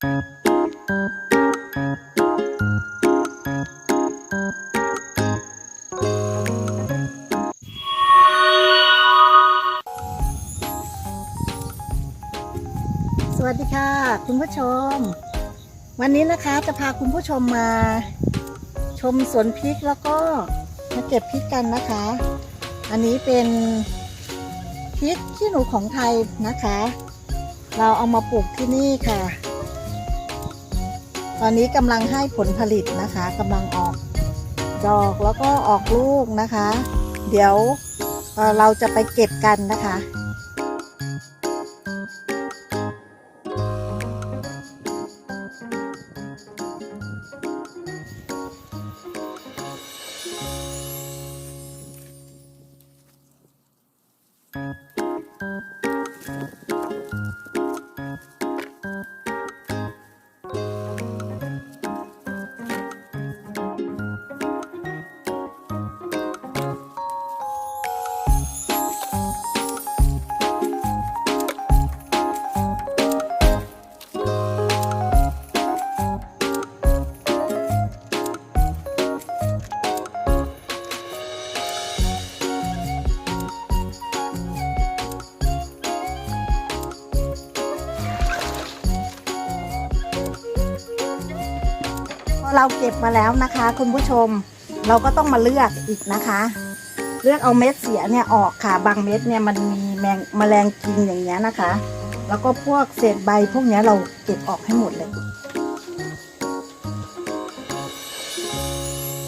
สวัสดีค่ะ คุณผู้ชม วันนี้นะคะจะพาคุณผู้ชมมาชมสวนพริกแล้วก็มาเก็บพริกกันนะคะ อันนี้เป็นพริกขี้หนูของไทยนะคะ เราเอามาปลูกที่นี่ค่ะ ตอนนี้กำลังให้ผลผลิตนะคะกำลังออกดอกแล้วก็ออกลูกนะคะ เดี๋ยวเราจะไปเก็บกันนะคะ เราเก็บมาแล้วนะคะ คุณผู้ชมเราก็ต้องมาเลือกอีกนะคะ เลือกเอาเม็ดเสียเนี่ยออกค่ะ บางเม็ดเนี่ยมันมีแมงแมลงกินอย่างเงี้ยนะคะ แล้วก็พวกเศษใบพวกเนี้ยเราเก็บออกให้หมดเลย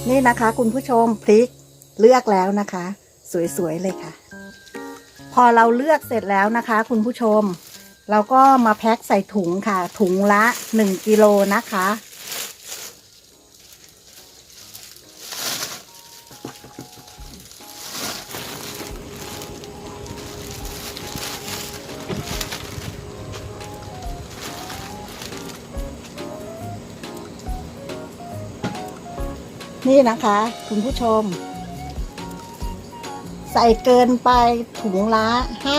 นี่นะคะ คุณผู้ชมพริกเลือกแล้วนะคะ สวยๆเลยค่ะ พอเราเลือกเสร็จแล้วนะคะ คุณผู้ชม เราก็มาแพ็คใส่ถุงค่ะ ถุงละ 1กิโลนะคะ นี่นะคะ คุณผู้ชม ใส่เกินไปถุงละ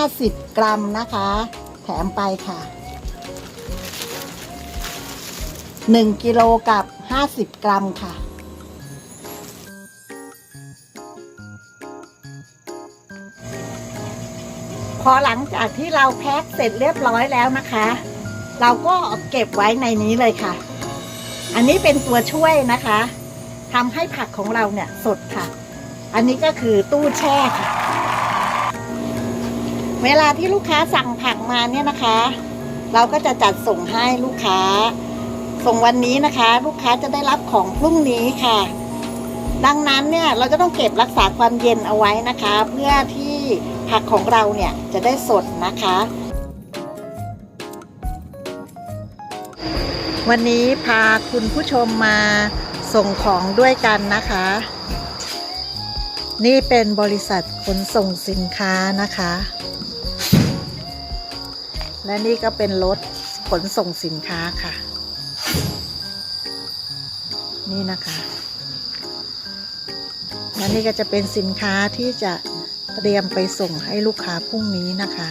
50 กรัมนะคะ แถมไปค่ะ 1 กิโลกับ 50 กรัมค่ะพอหลังจากที่เราแพ็คเสร็จเรียบร้อยแล้วนะคะ เราก็เก็บไว้ในนี้เลยค่ะ อันนี้เป็นตัวช่วยนะคะ ทำให้ผักของเราเนี่ยสดค่ะ อันนี้ก็คือตู้แช่ค่ะ เวลาที่ลูกค้าสั่งผักมาเนี่ยนะคะ เราก็จะจัดส่งให้ลูกค้า ส่งวันนี้นะคะ ลูกค้าจะได้รับของพรุ่งนี้ค่ะ ดังนั้นเนี่ยเราจะต้องเก็บรักษาความเย็นเอาไว้นะคะ เพื่อที่ผักของเราเนี่ยจะได้สดนะคะวันนี้พาคุณผู้ชมมา ส่งของด้วยกันนะคะ นี่เป็นบริษัทขนส่งสินค้านะคะ และนี่ก็เป็นรถขนส่งสินค้าค่ะ นี่นะคะและนี่ก็จะเป็นสินค้าที่จะเตรียมไปส่งให้ลูกค้าพรุ่งนี้นะคะ